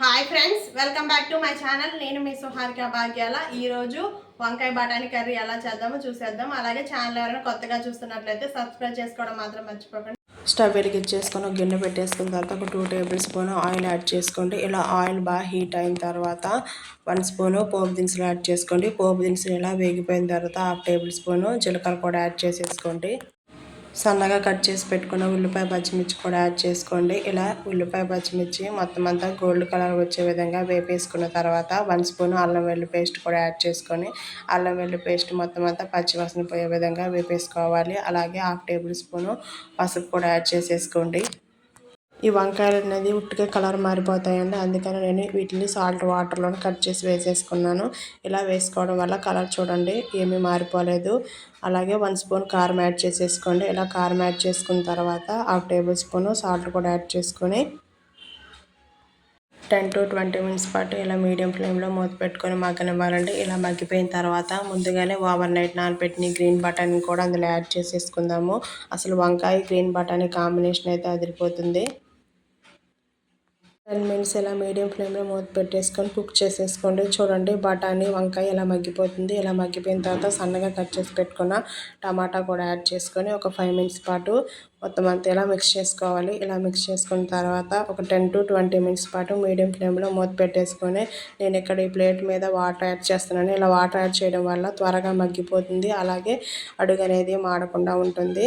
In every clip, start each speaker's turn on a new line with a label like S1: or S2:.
S1: Hi friends welcome back to my channel నేను మీ సుహారిక భాగ్యాల. ఈరోజు వంకాయ బఠానీ కర్రీ ఎలా చేద్దామో చూసేద్దాం. అలాగే ఛానల్ ఎవరైనా కొత్తగా చూస్తున్నట్లయితే సబ్స్క్రైబ్ చేసుకోవడం మాత్రం మర్చిపోకండి. స్టవ్ వెలిగించేసుకొని ఒక గిన్నె పెట్టేసుకున్న తర్వాత ఒక two table spoon oil add చేసుకోండి. ఇలా ఆయిల్ బాగా హీట్ అయిన తర్వాత వన్ స్పూను పోపు దినుసులు యాడ్ చేసుకోండి. పోపు దినుసులు ఇలా వేగిపోయిన తర్వాత హాఫ్ టేబుల్ స్పూను జీలకర్ర కూడా యాడ్ చేసేసుకోండి. సన్నగా కట్ చేసి పెట్టుకున్న ఉల్లిపాయ పచ్చిమిర్చి కూడా యాడ్ చేసుకోండి. ఇలా ఉల్లిపాయ పచ్చిమిర్చి మొత్తం అంతా గోల్డ్ కలర్ వచ్చే విధంగా వేపేసుకున్న తర్వాత వన్ స్పూన్ అల్లం వెల్లుల్లి పేస్ట్ కూడా యాడ్ చేసుకొని అల్లం వెల్లుల్లి పేస్ట్ మొత్తం అంతా పచ్చివాసన పోయే విధంగా వేపేసుకోవాలి. అలాగే హాఫ్ టేబుల్ స్పూను పసుపు కూడా యాడ్ చేసేసుకోండి. ఈ వంకాయలు అనేది ఉట్టుగా కలర్ మారిపోతాయండి. అందుకని నేను వీటిని సాల్ట్ వాటర్లో కట్ చేసి వేసేసుకున్నాను. ఇలా వేసుకోవడం వల్ల కలర్ చూడండి ఏమీ మారిపోలేదు. అలాగే వన్ స్పూన్ కారం యాడ్ చేసేసుకోండి. ఇలా కారం యాడ్ చేసుకున్న తర్వాత హాఫ్ టేబుల్ స్పూన్ సాల్ట్ కూడా యాడ్ చేసుకొని టెన్ టు ట్వంటీ మినిట్స్ పాటు ఇలా మీడియం ఫ్లేమ్లో మూత పెట్టుకొని మగ్గనివ్వాలండి. ఇలా మగ్గిపోయిన తర్వాత ముందుగానే ఓవర్ నైట్ నానబెట్టిన గ్రీన్ బటానీ కూడా అందులో యాడ్ చేసేసుకుందాము. అసలు వంకాయ గ్రీన్ బటానీ కాంబినేషన్ అయితే అదిరిపోతుంది. టెన్ మినిట్స్ ఇలా మీడియం ఫ్లేమ్లో మూత పెట్టేసుకొని కుక్ చేసేసుకోండి. చూడండి బఠానీ వంకాయ ఇలా మగ్గిపోతుంది ఇలా మగ్గిపోయిన తర్వాత సన్నగా కట్ చేసి పెట్టుకున్న టమాటా కూడా యాడ్ చేసుకొని ఒక ఫైవ్ మినిట్స్ పాటు మొత్తం అంతా ఇలా మిక్స్ చేసుకోవాలి ఇలా మిక్స్ చేసుకున్న తర్వాత ఒక టెన్ టు ట్వంటీ మినిట్స్ పాటు మీడియం ఫ్లేమ్లో మూత పెట్టేసుకొని నేను ఇక్కడ ఈ ప్లేట్ మీద వాటర్ యాడ్ చేస్తున్నాను. ఇలా వాటర్ యాడ్ చేయడం వల్ల త్వరగా మగ్గిపోతుంది అలాగే అడుగు అనేది మాడకుండా ఉంటుంది.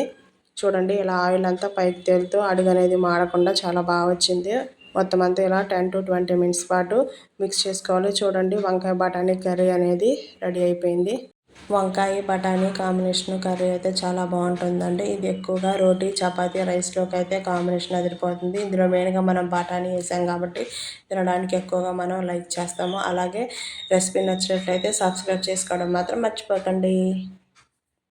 S1: చూడండి ఇలా ఆయిల్ అంతా పైకి తేలుతూ అడుగు అనేది మాడకుండా చాలా బాగా వచ్చింది. మొత్తం అంతా ఇలా టెన్ టు ట్వంటీ మినిట్స్ పాటు మిక్స్ చేసుకోవాలి. చూడండి వంకాయ బఠానీ కర్రీ అనేది రెడీ అయిపోయింది. వంకాయ బఠానీ కాంబినేషన్ కర్రీ అయితే చాలా బాగుంటుందండి. ఇది ఎక్కువగా రోటీ చపాతీ రైస్లోకి అయితే కాంబినేషన్ అదిరిపోతుంది. ఇందులో మెయిన్గా మనం బఠానీ వేసాం కాబట్టి తినడానికి ఎక్కువగా మనం లైక్ చేస్తాము. అలాగే రెసిపీ నచ్చినట్లయితే సబ్స్క్రైబ్ చేసుకోవడం మాత్రం మర్చిపోకండి.